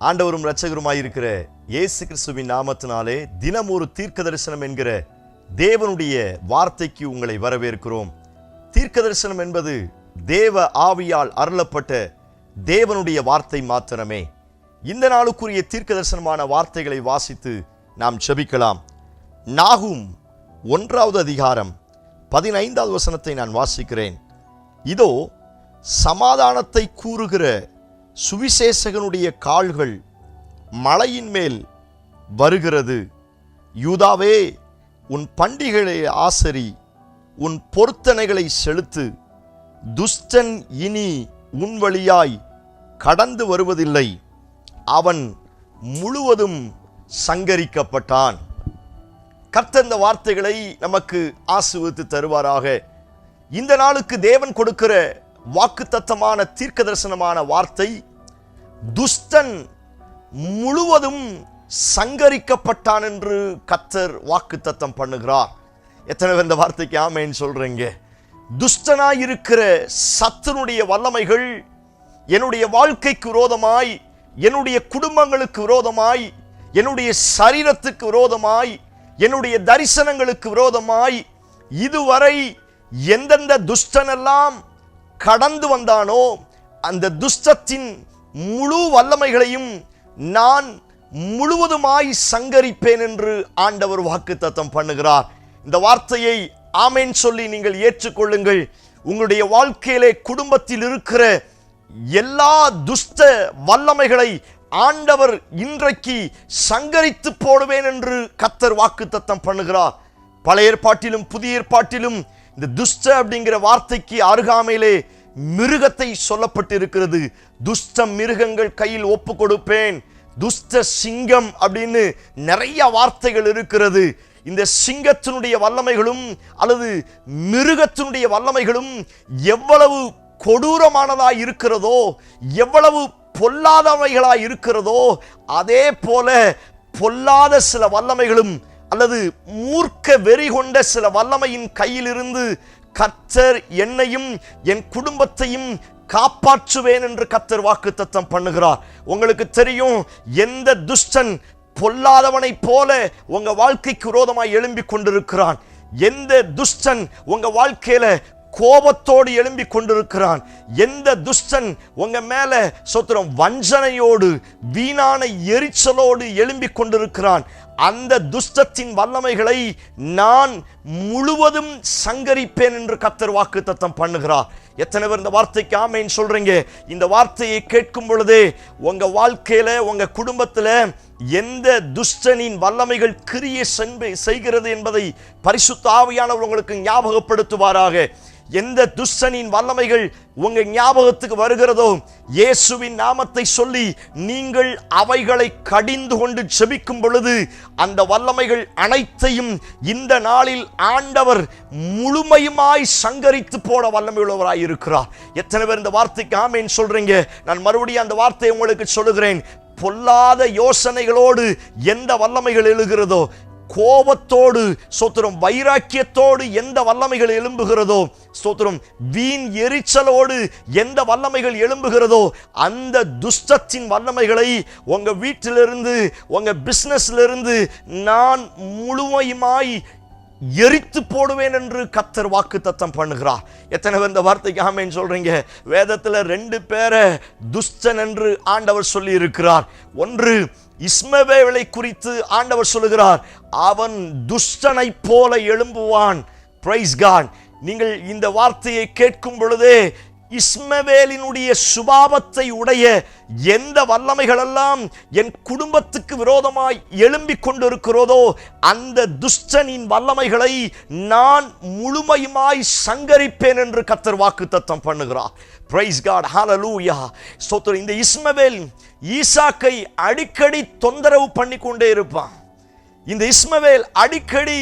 ஆண்டவரும் இரட்சகருமாயிருக்கிற இயேசு கிறிஸ்துவின் நாமத்தினாலே தினம் ஒரு தீர்க்க தரிசனம் என்கிற தேவனுடைய வார்த்தைக்கு உங்களை வரவேற்கிறோம். தீர்க்க தரிசனம் என்பது தேவ ஆவியால் அருளப்பட்ட தேவனுடைய வார்த்தை மாத்திரமே. இந்த நாளுக்குரிய தீர்க்க தரிசனமான வார்த்தைகளை வாசித்து நாம் செபிக்கலாம் நாகும் ஒன்றாவது அதிகாரம் பதினைந்தாவது வசனத்தை நான் வாசிக்கிறேன். இதோ சமாதானத்தை கூறுகிற சுவிசேஷகனுடைய கால்கள் மலையின் மேல் வருகிறது. யூதாவே உன் பண்டிகளை ஆசரி உன் பொருத்தனைகளை செலுத்து. துஷ்டன் இனி உன் வழியாய் கடந்து வருவதில்லை. அவன் முழுவதும் சங்கரிக்கப்பட்டான். கர்த்தர் இந்த வார்த்தைகளை நமக்கு ஆசுவித்து தருவாராக. இந்த நாளுக்கு தேவன் கொடுக்கிற வாக்குத்தத்தமான தீர்க்க தரிசனமான வார்த்தை துஷ்டன் முழுவதும் சங்கரிக்கப்பட்டான் என்று கத்தர் வாக்குத்தத்தம் பண்ணுகிறார். எத்தனை பேர் இந்த வார்த்தைக்கு ஆமைன்னு சொல்கிறீங்க துஷ்டனாய் இருக்கிற சத்தனுடைய வல்லமைகள் என்னுடைய வாழ்க்கைக்கு விரோதமாய் என்னுடைய குடும்பங்களுக்கு விரோதமாய் என்னுடைய சரீரத்துக்கு விரோதமாய் என்னுடைய தரிசனங்களுக்கு விரோதமாய் இதுவரை எந்தெந்த துஷ்டனெல்லாம் கடந்து வந்தானோ அந்த துஷ்டத்தின் முழு வல்லமைகளையும் நான் முழுவதுமாய் சங்கரிப்பேன் என்று ஆண்டவர் வாக்குத்தத்தம் பண்ணுகிறார். இந்த வார்த்தையை ஆமேன் சொல்லி நீங்கள் ஏற்றுக்கொள்ளுங்கள். உங்களுடைய வாழ்க்கையிலே குடும்பத்தில் இருக்கிற எல்லா துஷ்ட வல்லமைகளை ஆண்டவர் இன்றைக்கு சங்கரித்து போடுவேன் என்று கத்தர் வாக்குத்தத்தம் பண்ணுகிறார். பழைய ஏற்பாட்டிலும் புதிய ஏற்பாட்டிலும் இந்த துஷ்ட அப்படிங்கிற வார்த்தைக்கு அருகாமையிலே மிருகத்தை சொல்லப்பட்டிருக்கிறது. துஷ்ட மிருகங்கள் கையில் ஒப்பு கொடுப்பேன் துஷ்ட சிங்கம் அப்படின்னு நிறைய வார்த்தைகள் இருக்கிறது. இந்த சிங்கத்தினுடைய வல்லமைகளும் அல்லது மிருகத்தினுடைய வல்லமைகளும் எவ்வளவு கொடூரமானதாக இருக்கிறதோ எவ்வளவு பொல்லாதவைகளாக இருக்கிறதோ அதே போல பொல்லாத சில வல்லமைகளும் அல்லது மூர்க்க வெறி கொண்ட சில வல்லமையின் கையிலிருந்து கர்த்தர் என்னையும் என் குடும்பத்தையும் காப்பாற்றுவேன் என்று கர்த்தர் வாக்கு தத்தம் பண்ணுகிறார். உங்களுக்கு தெரியும் எந்த துஷ்டன் பொல்லாதவனை போல உங்க வாழ்க்கைக்கு விரோதமாய் எழும்பி கொண்டிருக்கிறான். எந்த துஷ்டன் உங்க வாழ்க்கையில கோபத்தோடு எழும்பி கொண்டிருக்கிறான். எந்த துஷ்டன் உங்க மேல சொத்திரம் வஞ்சனையோடு வீணான எரிச்சலோடு எழும்பி கொண்டிருக்கிறான். அந்த துஷ்டத்தின் வல்லமைகளை நான் முழுவதும் சங்கரிப்பேன் என்று கத்தர் வாக்கு தத்தம் பண்ணுகிறார். எத்தனை பேர் இந்த வார்த்தைக்கு ஆமைன்னு சொல்றீங்க? இந்த வார்த்தையை கேட்கும் பொழுது உங்க வாழ்க்கையில உங்க குடும்பத்துல எந்த துஷ்டனின் வல்லமைகள் கிரிய சென்பை செய்கிறது என்பதை பரிசுத்த ஆவியானவர் உங்களுக்கு ஞாபகப்படுத்துவாராக. எந்த துஷ்டனின் வல்லமைகள் உங்க ஞாபகத்துக்கு வருகிறதோ இயேசுவின் நாமத்தை சொல்லி நீங்கள் அவைகளை கடிந்து கொண்டு செபிக்கும் பொழுது அந்த வல்லமைகள் அனைத்தையும் இந்த நாளில் ஆண்டவர் முழுமையுமாய் சங்கரித்து போட வல்லமையுள்ளவராய் இருக்கிறார். எத்தனை பேர் இந்த வார்த்தைக்கு ஆமேன்னு சொல்றீங்க? நான் மறுபடியும் அந்த வார்த்தையை உங்களுக்கு சொல்லுகிறேன். பொல்லாத யோசனைகளோடு எந்த வல்லமைகள் எழுகிறதோ கோபத்தோடு சோத்திரம் வைராக்கியத்தோடு எந்த வல்லமைகள் எழும்புகிறதோ சோத்திரம் வீண் எரிச்சலோடு எந்த வல்லமைகள் எழும்புகிறதோ அந்த துஷ்டத்தின் வல்லமைகளை உங்கள் வீட்டிலிருந்து உங்கள் பிசினஸ்ல இருந்து நான் முழுமையுமாய் எரித்து போடுவேன் என்று கத்தர் வாக்கு தத்தம் பண்ணுகிறார். எத்தனை பேர் இந்த வார்த்தைக்கு ஆமைன்னு சொல்றீங்க? வேதத்தில் ரெண்டு பேரை துஷ்டன் என்று ஆண்டவர் சொல்லி இருக்கிறார் ஒன்று இஸ்மவேலை குறித்து ஆண்டவர் சொல்லுகிறார். அவன் துஷ்டனைப் போல எழும்புவான். பிரைஸ் கான் நீங்கள் இந்த வார்த்தையை கேட்கும் பொழுதே இஸ்மவேலினுடைய சுபாவத்தை உடைய எந்த வல்லமைகளெல்லாம் என் குடும்பத்துக்கு விரோதமாய் எழும்பிக் கொண்டிருக்கிறதோ அந்த துஷ்டனின் வல்லமைகளை நான் முழுமையுமாய் சங்கரிப்பேன் என்று கத்தர் வாக்கு தத்தம் பண்ணுகிறார். பிரைஸ் காட் ஹாலலூயா ஸ்தோத்திரம் இந்த இஸ்மவேல் ஈசாக்கை அடிக்கடி தொந்தரவு பண்ணி கொண்டே இருப்பான். இந்த இஸ்மவேல் அடிக்கடி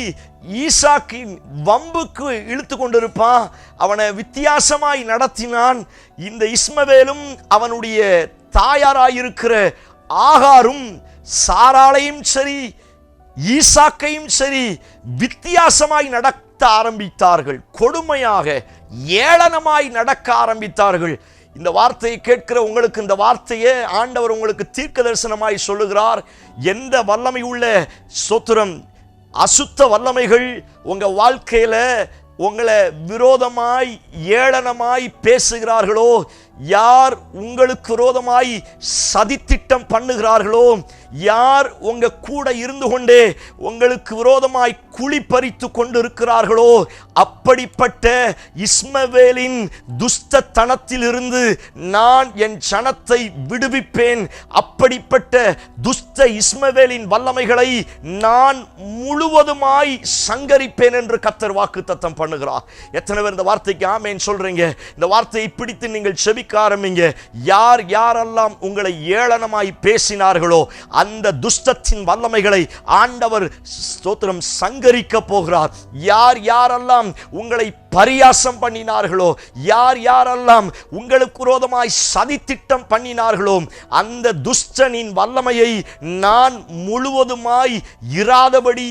ஈசாக்கின் வம்புக்கு இழுத்து கொண்டிருப்பான். அவனை வித்தியாசமாய் நடத்தினான். இந்த இஸ்மவேலும் அவனுடைய தாயாராயிருக்கிற ஆகாரும் சாராளையும் சரி ஈசாக்கையும் சரி வித்தியாசமாய் நடத்த ஆரம்பித்தார்கள். கொடுமையாக ஏளனமாய் நடக்க ஆரம்பித்தார்கள். இந்த வார்த்தையை கேட்கிற உங்களுக்கு இந்த வார்த்தையே ஆண்டவர் உங்களுக்கு தீர்க்க தரிசனமாய் சொல்லுகிறார். எந்த வல்லமை உள்ள சோத்திரம் அசுத்த வல்லமைகள் உங்கள் வாழ்க்கையில் உங்களை விரோதமாய் ஏளனமாய் பேசுகிறார்களோ யார் உங்களுக்கு விரோதமாய் சதித்திட்டம் பண்ணுகிறார்களோ யார் உங்க கூட இருந்து கொண்டே உங்களுக்கு விரோதமாய் குழி பறித்து கொண்டிருக்கிறார்களோ அப்படிப்பட்ட இஸ்மவேலின் துஷ்டத்தனத்திலிருந்து நான் என் சனத்தை விடுவிப்பேன். அப்படிப்பட்ட துஸ்த இஸ்மவேலின் வல்லமைகளை நான் முழுவதுமாய் சங்கரிப்பேன் என்று கத்தர் வாக்கு தத்தம் பண்ணுகிறார். எத்தனை பேர் இந்த வார்த்தைக்கு ஆமேன் சொல்றீங்க? இந்த வார்த்தையை பிடித்து நீங்கள் செபிக்க ஆரம்பிங்க. யார் யாரெல்லாம் உங்களை ஏளனமாய் பேசினார்களோ அந்த துஷ்டத்தின் வல்லமைகளை ஆண்டவர் ஸ்தோத்திரம் சங்கரிக்க போகிறார். யார் யாரெல்லாம் உங்களை பரியாசம் பண்ணினார்களோ? யார் யாரெல்லாம் உங்களுக்கு விரோதமாய் சதித்திட்டம் பண்ணினார்களோ அந்த துஷ்டனின் வல்லமையை நான் முழுவதுமாய் இராதபடி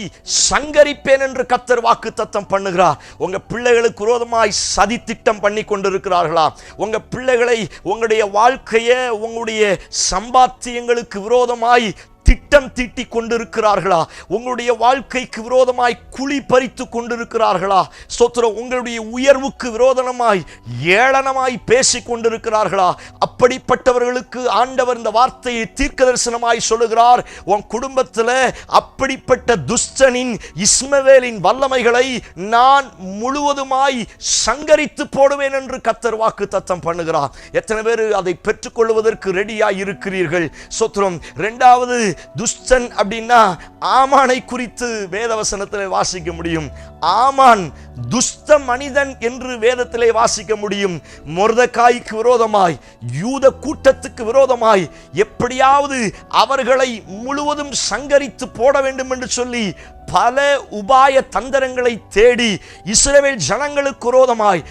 சங்கரிப்பேன் என்று கத்தர் வாக்கு தத்தம் பண்ணுகிறார். உங்க பிள்ளைகளுக்கு விரோதமாய் சதித்திட்டம் பண்ணி கொண்டிருக்கிறார்களா? உங்க பிள்ளைகளை உங்களுடைய வாழ்க்கையை உங்களுடைய சம்பாத்தியங்களுக்கு விரோதமாய் திட்டம் தீட்டி கொண்டிருக்கிறார்களா? உங்களுடைய வாழ்க்கைக்கு விரோதமாய் குழி பறித்து கொண்டிருக்கிறார்களா? சோத்திரம் உங்களுடைய உயர்வுக்கு விரோதமாய் ஏளனமாய் பேசி கொண்டிருக்கிறார்களா? அப்படிப்பட்டவர்களுக்கு ஆண்டவர் இந்த வார்த்தையை தீர்க்க தரிசனமாய் சொல்லுகிறார். உன் குடும்பத்தில் அப்படிப்பட்ட துஷ்டனின் இஸ்மவேலின் வல்லமைகளை நான் முழுவதுமாய் சங்கரித்து போடுவேன் என்று கத்தர் வாக்கு தத்தம் பண்ணுகிறார். எத்தனை பேர் அதை பெற்றுக்கொள்வதற்கு ரெடியாய் இருக்கிறீர்கள் சோத்திரம் ரெண்டாவது துஷ்டன் அப்படின்னா ஆமானை குறித்து வேதவசனத்தில் வாசிக்க முடியும். ஆமான் துஷ்ட மனிதன் என்று வேதத்திலே வாசிக்க முடியும். மொர்தக்காய்க்கு விரோதமாய் யூத கூட்டத்துக்கு விரோதமாய் எப்படியாவது அவர்களை முழுவதும் சங்கரித்து போட வேண்டும் என்று சொல்லி பல உபாய தந்திரங்களை தேடி இஸ்ரேல் ஜனங்களுக்கு விரோதமாய்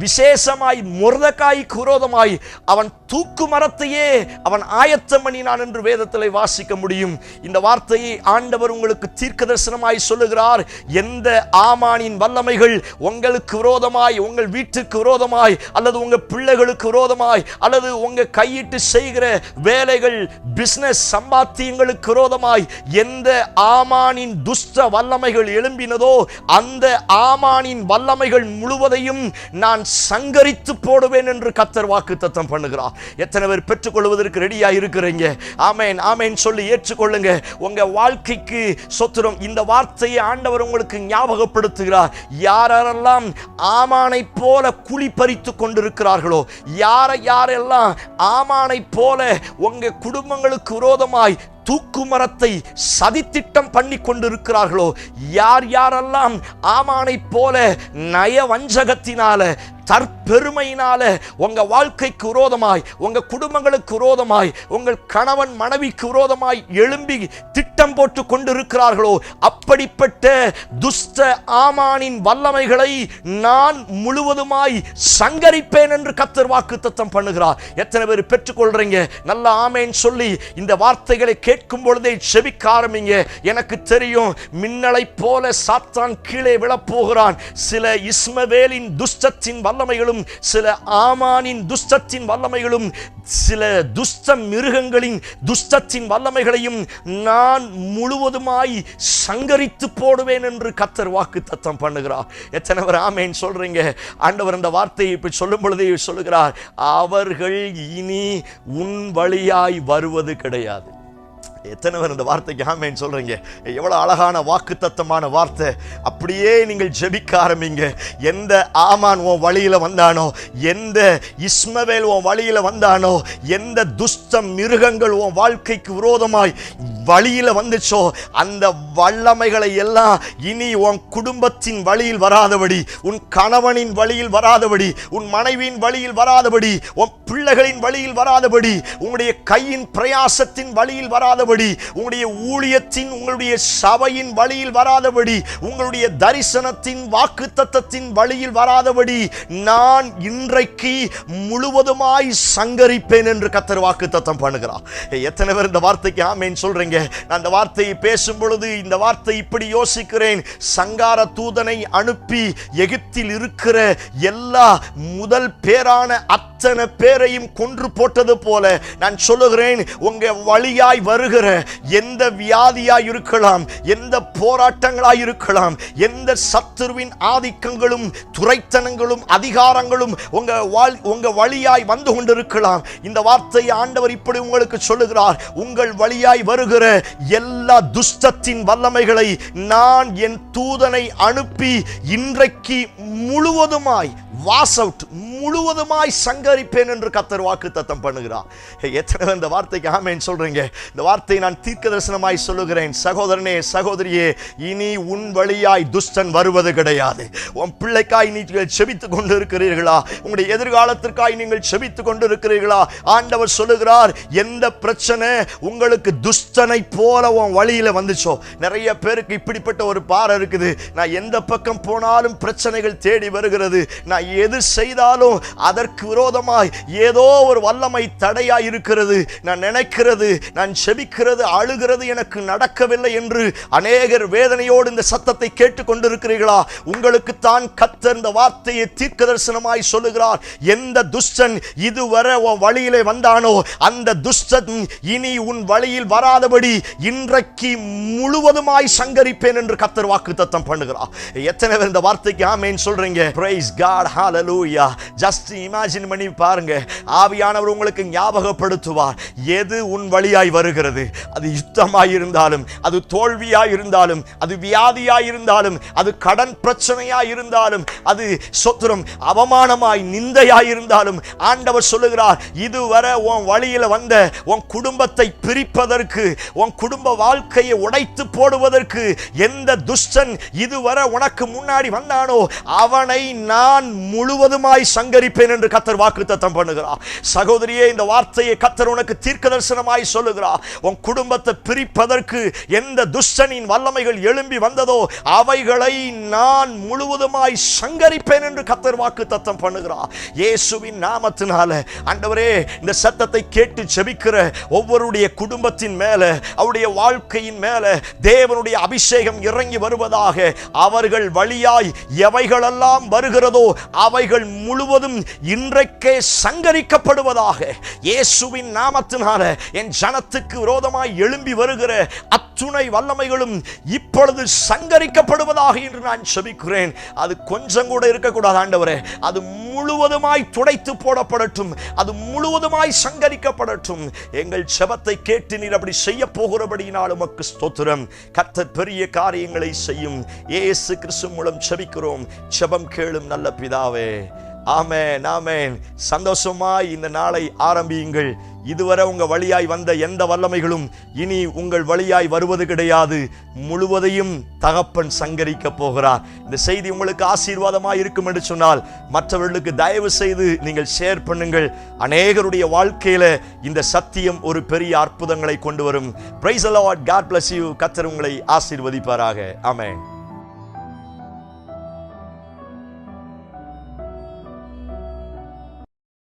விசேஷமாய் முருதக்காய்க்கு விரோதமாய் அவன் தூக்கு மரத்தையே அவன் ஆயத்தம் பண்ணினான் என்று வேதத்தில் வாசிக்க முடியும். இந்த வார்த்தையை ஆண்டவர் உங்களுக்கு தீர்க்க தரிசனமாய் சொல்லுகிறார். எந்த ஆமானின் வல்லமைகள் உங்களுக்கு விரோதமாய் உங்கள் வீட்டுக்கு விரோதமாய் அல்லது உங்க பிள்ளைகளுக்கு விரோதமாய் அல்லது உங்க கையிட்டு செய்கிற வேலைகள் பிசினஸ் சம்பாத்தியங்களுக்கு விரோதமாய் எந்த ஆமானின் துஷ்ட வல்லமைகள் எழும்பினதோ அந்த ஆமானின் வல்லமைகள் முழுவதையும் நான் சங்கரித்து போடுவேன் என்று கத்தர் வாக்கு தத்தம் பண்ணுகிறார். எத்தனை பேர் பெற்றுக்கொள்வதற்கு ரெடியா இருக்கிறீங்க? ஆமேன் ஆமேன் சொல்லி ஏற்றுக்கொள்ளுங்க. உங்க வாழ்க்கைக்கு சொத்துரம் இந்த வார்த்தையை ஆண்டவர் உங்களுக்கு ஞாபகப்படுத்துகிறார். யாரெல்லாம் ஆமானை போல குழி பறித்து கொண்டிருக்கிறார்களோ யாரை யாரெல்லாம் ஆமானை போல உங்க குடும்பங்களுக்கு விரோதமாய் தூக்கு மரத்தை சதித்திட்டம் பண்ணி கொண்டிருக்கிறார்களோ யார் யாரெல்லாம் ஆமானை போல நய வஞ்சகத்தினால தற்பெருமையினால உங்க வாழ்க்கைக்கு விரோதமாய் உங்க குடும்பங்களுக்கு விரோதமாய் உங்கள் கணவன் மனைவிக்கு விரோதமாய் எழும்பி திட்டம் போட்டு கொண்டிருக்கிறார்களோ அப்படிப்பட்ட துஷ்ட ஆமானின் வல்லமைகளை நான் முழுவதுமாய் சங்கரிப்பேன் என்று கத்தர் வாக்கு தத்தம் பண்ணுகிறார். எத்தனை பேர் பெற்றுக்கொள்றீங்க? நல்ல ஆமேன் சொல்லி இந்த வார்த்தைகளை கேட்கும் பொழுதே செபிக்க ஆரம்பிங்க. எனக்கு தெரியும் மின்னலை போல சாத்தான் கீழே விழப்போகிறான். சில இஸ்மவேலின் துஷ்டத்தின் வல்ல வல்லமைகளும் சில ஆமானின் துஷ்டத்தின் வல்லமைகளும் சில துஷ்ட மிருகங்களின் துஷ்டத்தின் வல்லமைகளையும் நான் முழுவதுமாய் சங்கரித்து போடுவேன் என்று கத்தர் வாக்கு தத்தம் பண்ணுகிறார். எத்தனை பேர் ஆமேன் சொல்றீங்க? ஆண்டவர் அந்த வார்த்தையை இப்படி சொல்லும் பொழுதே சொல்லுகிறார் அவர்கள் இனி உன் வழியாய் வருவது கிடையாது. எத்தனை பேர் இந்த வார்த்தைக்கு ஆமேன்னு சொல்கிறீங்க எவ்வளோ அழகான வாக்குத்தத்தமான வார்த்தை. அப்படியே நீங்கள் ஜெபிக்க ஆரம்பிங்க. எந்த ஆமான் உன் வழியில் வந்தானோ எந்த இஸ்மவேல் உன் வழியில் வந்தானோ எந்த துஷ்ட மிருகங்கள் உன் வாழ்க்கைக்கு விரோதமாய் வழியில் வந்துச்சோ அந்த வல்லமைகளை எல்லாம் இனி உன் குடும்பத்தின் வழியில் வராதபடி உன் கணவனின் வழியில் வராதபடி உன் மனைவியின் வழியில் வராதபடி உன் பிள்ளைகளின் வழியில் வராதபடி உன்னுடைய கையின் பிரயாசத்தின் வழியில் வராதபடி வராதபடி உங்களுடைய ஊழியத்தின் உங்களுடைய சபையின் வழியில் வராதபடி உங்களுடைய தரிசனத்தின் வாக்கு தத்தத்தின் வழியில் வராதபடி நான் இன்றைக்கு முழுவதுமாய் சங்கரிப்பேன் என்று கத்தர் வாக்கு தத்தம் பண்ணுகிறார் எத்தனை பேர் இந்த வார்த்தைக்கு ஆமேன் சொல்றீங்க? நான் அந்த வார்த்தையை பேசும் பொழுது இந்த வார்த்தை இப்படி யோசிக்கிறேன். சங்கார தூதனை அனுப்பி எகிப்தில் இருக்கிற எல்லா முதல் பேரான அத்தனை பேரையும் கொன்று போட்டது போல நான் சொல்லுகிறேன் உங்க வழியாய் வருகிற எந்த வியாதியாய் இருக்கலாம் எந்த போராட்டங்களாய் இருக்கலாம் எந்த சத்துருவின் ஆதிக்கங்களும் துரைத்தனங்களும் அதிகாரங்களும் உங்க வாழ் உங்க வழியாய் வந்து கொண்டிருக்கலாம். இந்த வார்த்தையை ஆண்டவர் இப்படி உங்களுக்கு சொல்லுகிறார். உங்கள் வழியாய் வருகிற எல்லா துஷ்டத்தின் வல்லமைகளை நான் என் தூதனை அனுப்பி இன்றைக்கு முழுவதுமாய் வாஸ் அவுட் முழுவதுமாய் சங்கரிப்பேன் என்று கத்தர் வாக்கு தத்தம் பண்ணுகிறார். எத்தனை இந்த வார்த்தைக்கு ஆமேன் சொல்றீங்க? இந்த வார்த்தை வார்த்தை நான் தீர்க்க தரிசனமாய் சொல்லுகிறேன். சகோதரனே சகோதரியே இனி உன் வழியாய் துஷ்டன் வருவது கிடையாது. உன் பிள்ளைக்காய் நீங்கள் செபித்து கொண்டு இருக்கிறீர்களா உங்களுடைய எதிர்காலத்திற்காய் நீங்கள் செபித்து கொண்டு இருக்கிறீர்களா ஆண்டவர் சொல்லுகிறார் எந்த பிரச்சனை உங்களுக்கு துஷ்டனை போல உன் வழியில வந்துச்சோ? நிறைய பேருக்கு இப்படிப்பட்ட ஒரு பாறை இருக்குது. நான் எந்த பக்கம் போனாலும் பிரச்சனைகள் தேடி வருகிறது. நான் எது செய்தாலும் அதற்கு விரோதமாய் ஏதோ ஒரு வல்லமை தடையாய் இருக்கிறது. நான் நினைக்கிறது நான் செபிக்கிறது அழுகிறது எனக்கு நடக்கவில்லை என்று அநேகர் வேதனையோடு இந்த சத்தத்தை கேட்டுக்கொண்டிருக்கிறீர்களா? உங்களுக்கு தான் கத்தர் இந்த வார்த்தையை தீர்க்க தரிசனமாய் சொல்லுகிறார். எந்த துஷ்டன் இதுவரை உன் வழியிலே வந்தானோ அந்த துஷ்டன் இனி உன் வழியில் வராதபடி இன்றைக்கு முழுவதுமாய் சங்கரிப்பேன் என்று கத்தர் வாக்கு தத்தம் பண்ணுகிறார். எத்தனை பேர் இந்த வார்த்தைக்கு ஆமேன் சொல்றீங்க? பிரைஸ் காட் ஹalleluya ஜஸ்ட் இமேஜின் பண்ணி பாருங்க. ஆவியானவர் உங்களுக்கு ஞாபகப்படுத்துவார். எது உன் வழியாய் வருகிறது? அது யுத்தமாக இருந்தாலும் அது தோல்வியாக இருந்தாலும் அது வியாதியாக இருந்தாலும் அது கடன் பிரச்சனையாக இருந்தாலும் அது சொத்துரம் அவமானமாய் நிந்தையாக இருந்தாலும் ஆண்டவர் சொல்லுகிறார் இதுவரை உன் வழியில் வந்த உன் குடும்பத்தை பிரிப்பதற்கு உன் குடும்ப வாழ்க்கையை உடைத்து போடுவதற்கு எந்த துஷ்டன் இதுவரை உனக்கு முன்னாடி வந்தானோ அவனை நான் முழுவதுமாய் சங்கரிப்பேன் என்று கத்தர் வாக்கு தத்தம் பண்ணுகிறார். சகோதரியே இந்த வார்த்தையை கத்தர் உனக்கு தீர்க்க தரிசனமாய் சொல்லுகிறார். உன் குடும்பத்தை பிரிப்பதற்கு எந்த துஷ்டனின் வல்லமைகள் எழும்பி வந்ததோ அவைகளை நான் முழுவதுமாய் சங்கரிப்பேன் என்று கத்தர் வாக்கு தத்தம் பண்ணுகிறார். இயேசுவின் நாமத்தினால ஆண்டவரே இந்த சத்தத்தை கேட்டு செபிக்கிற ஒவ்வொருடைய குடும்பத்தின் மேல அவருடைய வாழ்க்கையின் மேல தேவனுடைய அபிஷேகம் இறங்கி வருவதாக அவர்கள் வழியாய் எவைகளெல்லாம் வருகிறதோ அவைகள் முழுவதும் இன்றைக்கே சங்கரிக்கப்படுவதாக இயேசுவின் நாமத்தினால என் ஜனத்துக்கு விரோதமாய் எழும்பி வருகிற அத்துணை வல்லமைகளும் இப்பொழுது சங்கரிக்கப்படுவதாக என்று நான் செபிக்கிறேன். அது கொஞ்சம் கூட இருக்கக்கூடாது ஆண்டவரே. அது முழுவதுமாய் துடைத்து போடப்படட்டும். அது முழுவதுமாய் சங்கரிக்கப்படட்டும். எங்கள் செபத்தை கேட்டு நீர் அப்படி செய்ய போகிறபடியினால் உமக்கு ஸ்தோத்திரம். கத்த பெரிய காரியங்களை செய்யும். ஏசு கிறிஸ்து மூலம் செபிக்கிறோம். செபம் கேளும் நல்ல பிதாவே. ஆமென் ஆமென். சந்தோஷமாய் இந்த நாளை ஆரம்பியுங்கள். இதுவரை உங்க வழியாய் வந்த எந்த வல்லமைகளும் இனி உங்கள் வழியாய் வருவது கிடையாது. முழுவதையும் தகப்பன் சங்கரிக்க போகிறார். இந்த செய்தி உங்களுக்கு ஆசீர்வாதமாக இருக்கும் என்று சொன்னால் மற்றவர்களுக்கு தயவு செய்து நீங்கள் ஷேர் பண்ணுங்கள். அநேகருடைய வாழ்க்கையில இந்த சத்தியம் ஒரு பெரிய அற்புதங்களை கொண்டு வரும். Praise the Lord God bless you கத்தர் உங்களை ஆசீர்வதிப்பாராக. ஆமென்